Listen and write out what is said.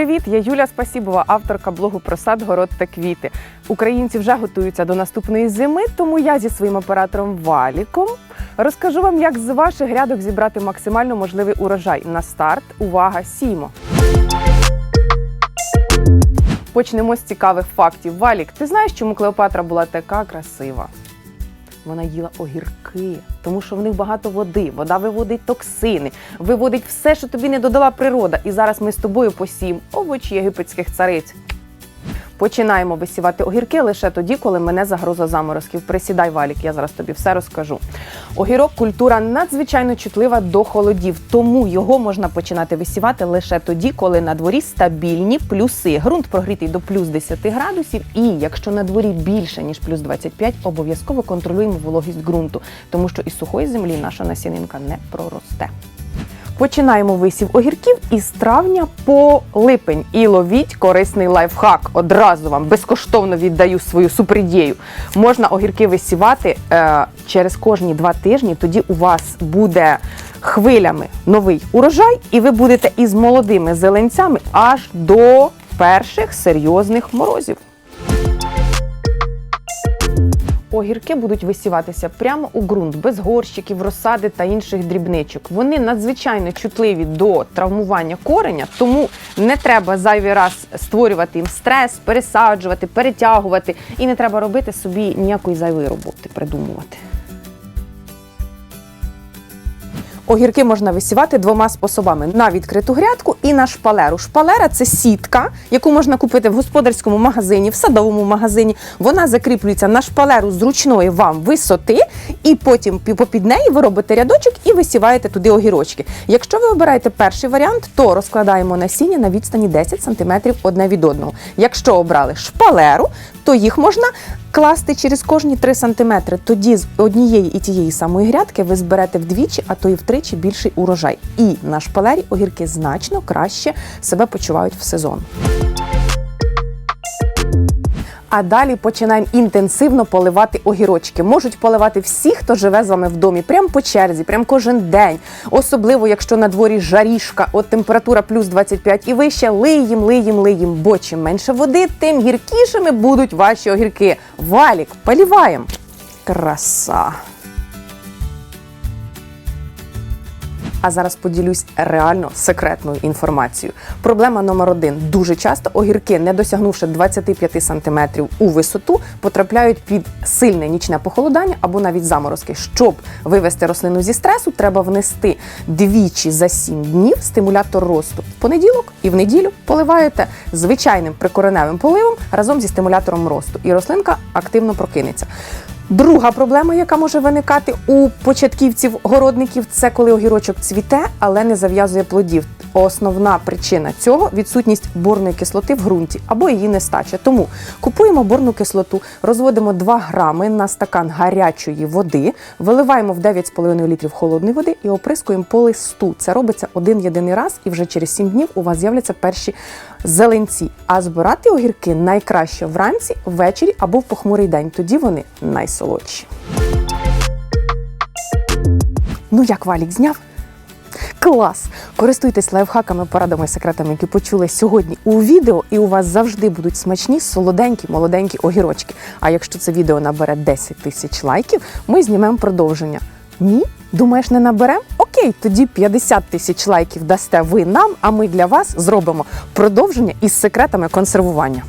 Я Юля Спасібова, авторка блогу про сад, город та квіти. Українці вже готуються до наступної зими, тому я зі своїм оператором Валіком розкажу вам, як з ваших грядок зібрати максимально можливий урожай. На старт увага, сімо. Почнемо з цікавих фактів. Валік, ти знаєш, чому Клеопатра була така красива? Вона їла огірки, тому що в них багато води. Вода виводить токсини, виводить все, що тобі не додала природа. І зараз ми з тобою посіємо овочі єгипетських цариць. Починаємо висівати огірки лише тоді, коли мене загроза заморозків. Присідай, валік, я зараз тобі все розкажу. Огірок культура надзвичайно чутлива до холодів, тому його можна починати висівати лише тоді, коли на дворі стабільні плюси. Ґрунт прогрітий до плюс 10 градусів, і якщо на дворі більше ніж плюс 25, обов'язково контролюємо вологість ґрунту, тому що із сухої землі наша насінинка не проросте. Починаємо висів огірків із травня по липень і ловіть корисний лайфхак. Одразу вам безкоштовно віддаю свою суперідею. Можна огірки висівати е, через кожні два тижні. Тоді у вас буде хвилями новий урожай, і ви будете із молодими зеленцями аж до перших серйозних морозів. Огірки будуть висіватися прямо у ґрунт, без горщиків, розсади та інших дрібничок. Вони надзвичайно чутливі до травмування кореня, тому не треба зайвий раз створювати їм стрес, пересаджувати, перетягувати. І не треба робити собі ніякої зайвої роботи, придумувати. Огірки можна висівати двома способами: на відкриту грядку і на шпалеру. Шпалера це сітка, яку можна купити в господарському магазині, в садовому магазині. Вона закріплюється на шпалеру зручної вам висоти, і потім попід неї ви робите рядочок і висіваєте туди огірочки. Якщо ви обираєте перший варіант, то розкладаємо насіння на відстані 10 см одне від одного. Якщо обрали шпалеру, то їх можна класти через кожні 3 см. Тоді з однієї і тієї самої грядки ви зберете вдвічі, а то і втричі більший урожай. І на шпалері огірки значно краще себе почувають в сезон. А далі починаємо інтенсивно поливати огірочки. Можуть поливати всі, хто живе з вами в домі, прямо по черзі, прямо кожен день. Особливо, якщо на дворі жарішка, от температура плюс 25 і вище, лиєм, лиєм, лиєм. Бо чим менше води, тим гіркішими будуть ваші огірки. Валік, поліваємо. Краса. А зараз поділюсь реально секретною інформацією. Проблема номер один: дуже часто огірки, не досягнувши 25 см у висоту, потрапляють під сильне нічне похолодання або навіть заморозки. Щоб вивести рослину зі стресу, треба внести двічі за 7 днів стимулятор росту. В понеділок і в неділю поливаєте звичайним прикореневим поливом разом зі стимулятором росту, і рослинка активно прокинеться. Друга проблема, яка може виникати у початківців городників, це коли огірочок цвіте, але не зав'язує плодів. Основна причина цього відсутність борної кислоти в ґрунті або її нестача. Тому купуємо борну кислоту, розводимо 2 грами на стакан гарячої води, виливаємо в 9,5 літрів холодної води і оприскуємо по листу. Це робиться один єдиний раз, і вже через 7 днів у вас з'являться перші зеленці. А збирати огірки найкраще вранці, ввечері або в похмурий день. Тоді вони найсолодші. Ну як валік зняв? Клас! Користуйтесь лайфхаками, порадами, секретами, які почули сьогодні у відео, і у вас завжди будуть смачні, солоденькі, молоденькі огірочки. А якщо це відео набере 10 тисяч лайків, ми знімемо продовження. Ні? Думаєш, не наберемо? Окей, тоді 50 тисяч лайків дасте ви нам, а ми для вас зробимо продовження із секретами консервування.